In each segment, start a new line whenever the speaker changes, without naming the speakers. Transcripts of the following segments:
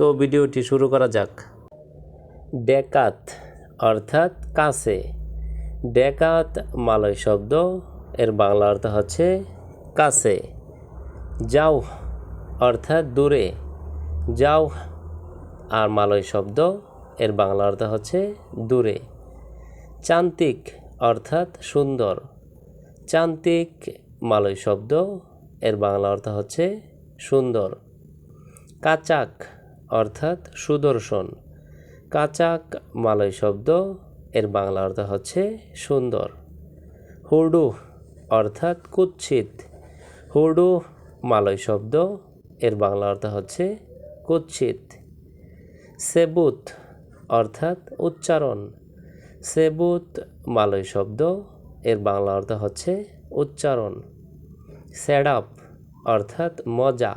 তো ভিডিওটি শুরু করা যাক। ডেকাত অর্থাৎ কাছে। ডেকাত মালয় শব্দ, এর বাংলা অর্থ হচ্ছে কাছে। যাও অর্থাৎ দূরে। যাও আর মালয় শব্দ, এর বাংলা অর্থ হচ্ছে দূরে। চান্তিক অর্থাৎ সুন্দর। চান্তিক মালয় শব্দ, এর বাংলা অর্থ হচ্ছে সুন্দর। কাচাক অর্থাৎ সুদর্শন। কাচাক মালয় শব্দ, এর বাংলা অর্থ হচ্ছে সুন্দর। হুডু অর্থাৎ কুৎসিত। হুডু মালয় শব্দ, এর বাংলা অর্থ হচ্ছে কুৎসিত। সেবুত অর্থাৎ উচ্চারণ। সেবুত মালয় শব্দ, এর বাংলা অর্থ হচ্ছে উচ্চারণ। স্যাডাপ অর্থাৎ মজা।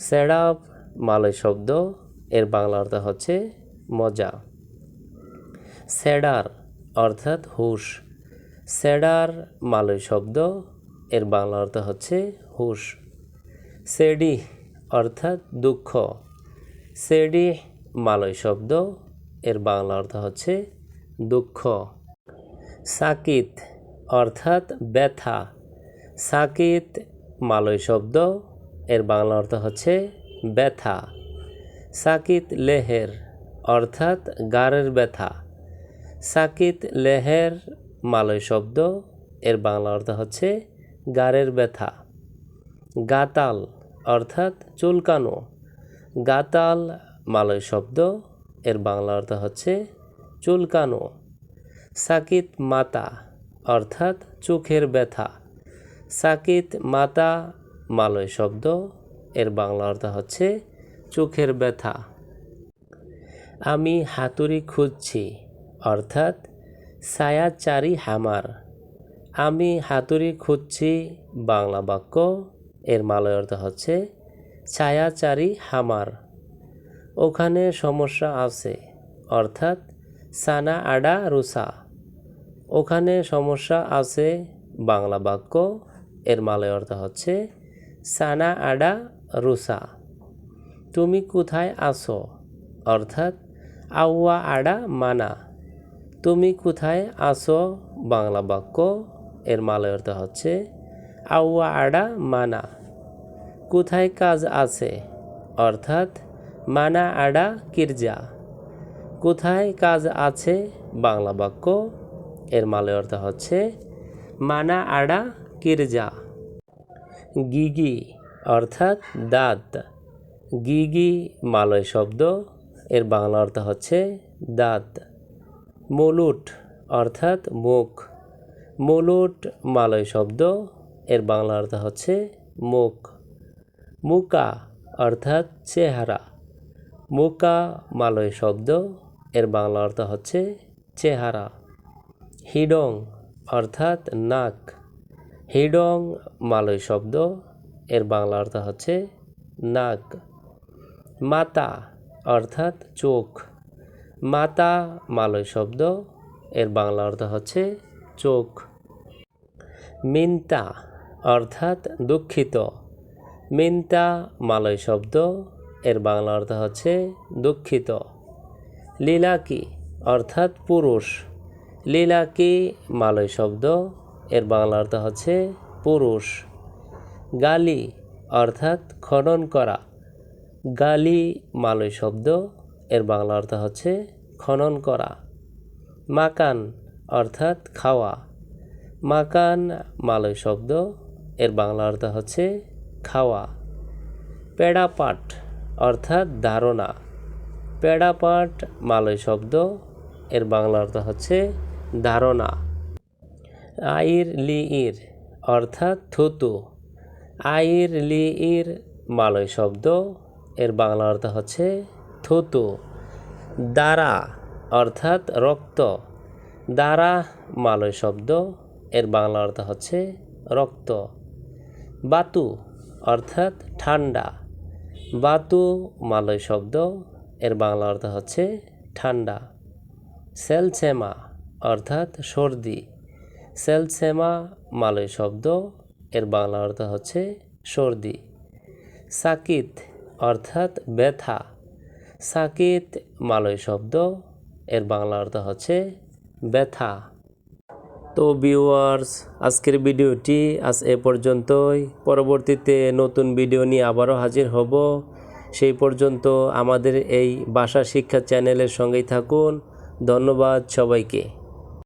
স্যাডাপ মালয় শব্দ, এর বাংলা অর্থ হচ্ছে মজা। স্যাডার অর্থাৎ হুশ। স্যাডার মালয় শব্দ, এর বাংলা অর্থ হচ্ছে হুশ। সেডি অর্থাৎ দুঃখ। সেডি মালয় শব্দ, এর বাংলা অর্থ হচ্ছে দুঃখ। সাকিত অর্থাৎ ব্যথা। সাকিত মালয় শব্দ, এর বাংলা অর্থ হচ্ছে ব্যথা। সাকিত লেহের, অর্থাৎ গাড়ের ব্যথা। সাকিত লেহের মালয় শব্দ, এর বাংলা অর্থ হচ্ছে গাড়ের ব্যথা। গাতাল, অর্থাৎ চুলকানো। গাতাল মালয় শব্দ, এর বাংলা অর্থ হচ্ছে চুলকানো। সাকিত মাতা, অর্থাৎ চোখের ব্যথা। সাকিত মাতা মালয় শব্দ এর বাংলা অর্থ হচ্ছে চোখের ব্যথা। আমি হাতুড়ি খুঁজছি, অর্থাৎ ছায়াচারি হামার আমি হাতুড়ি খুঁজছি, বাংলা বাক্য, এর মালয় অর্থ হচ্ছে ছায়াচারি হামার ওখানে সমস্যা আছে, অর্থাৎ সানা আডা রুসা। ওখানে সমস্যা আছে, বাংলা বাক্য, এর মালয় অর্থ হচ্ছে সানা আডা রুসা, তুমি কোথায় আসো অর্থাৎ, আউয়া আডা মানা, তুমি কোথায় আসো বাংলা বাক্য। এর মালয় অর্থ হচ্ছে, আউয়া আডা মানা, কোথায় কাজ আছে? অর্থাৎ, মানা আডা কিরজা, কোথায় কাজ আছে? বাংলা বাক্য। এর মালয় অর্থ হচ্ছে, মানা আডা কিরজা, গিগি অর্থাৎ দাঁত। গিগি মালয় শব্দ, এর বাংলা অর্থ হচ্ছে দাঁত। মলুট অর্থাৎ মুখ। মলুট মালয় শব্দ, এর বাংলা অর্থ হচ্ছে মুখ। মুকা অর্থাৎ চেহারা। মুকা মালয় শব্দ, এর বাংলা অর্থ হচ্ছে চেহারা। হিডং অর্থাৎ নাক। হিডং মালয় শব্দ এর বাংলা অর্থ হচ্ছে নাক। মাতা অর্থাৎ চোখ। মাতা মালয় শব্দ, এর বাংলা অর্থ হচ্ছে চোখ। মিন্তা অর্থাৎ দুঃখিত। মিন্তা মালয় শব্দ, এর বাংলা অর্থ হচ্ছে দুঃখিত। লীলাকি অর্থাৎ পুরুষ। লীলাকি মালয় শব্দ, এর বাংলা অর্থ হচ্ছে পুরুষ। গালি, অর্থাৎ খনন করা। গালি মালয় শব্দ, এর বাংলা অর্থ হচ্ছে খনন করা। মাকান অর্থাৎ খাওয়া। মাকান মালয় শব্দ, এর বাংলা অর্থ হচ্ছে খাওয়া। পেড়াপাট অর্থাৎ ধারণা। পেড়াপাট মালয় শব্দ, এর বাংলা অর্থ হচ্ছে ধারণা। আইর লি ইর অর্থাৎ থুতু। আইর লি, ইর, মালয় শব্দ। এর বাংলা অর্থ হচ্ছে থুতু। দ্বারা অর্থাৎ রক্ত। দ্বারা মালয় শব্দ। এর বাংলা অর্থ হচ্ছে রক্ত। বাতু অর্থাৎ ঠান্ডা। বাতু মালয় শব্দ। এর বাংলা অর্থ হচ্ছে ঠান্ডা। সেলসেমা অর্থাৎ সর্দি। সেলসেমা মালয় শব্দ। এর বাংলা অর্থ হচ্ছে সর্দি। সাকিত অর্থাৎ ব্যথা। সাকিত মালয় শব্দ, এর বাংলা অর্থ হচ্ছে ব্যথা। তো ভিউয়ার্স, আজকের ভিডিওটি আজ এ পর্যন্তই। পরবর্তীতে নতুন ভিডিও নিয়ে আবারও হাজির হব। সেই পর্যন্ত আমাদের এই ভাষা শিক্ষা চ্যানেলের সঙ্গেই থাকুন। ধন্যবাদ সবাইকে।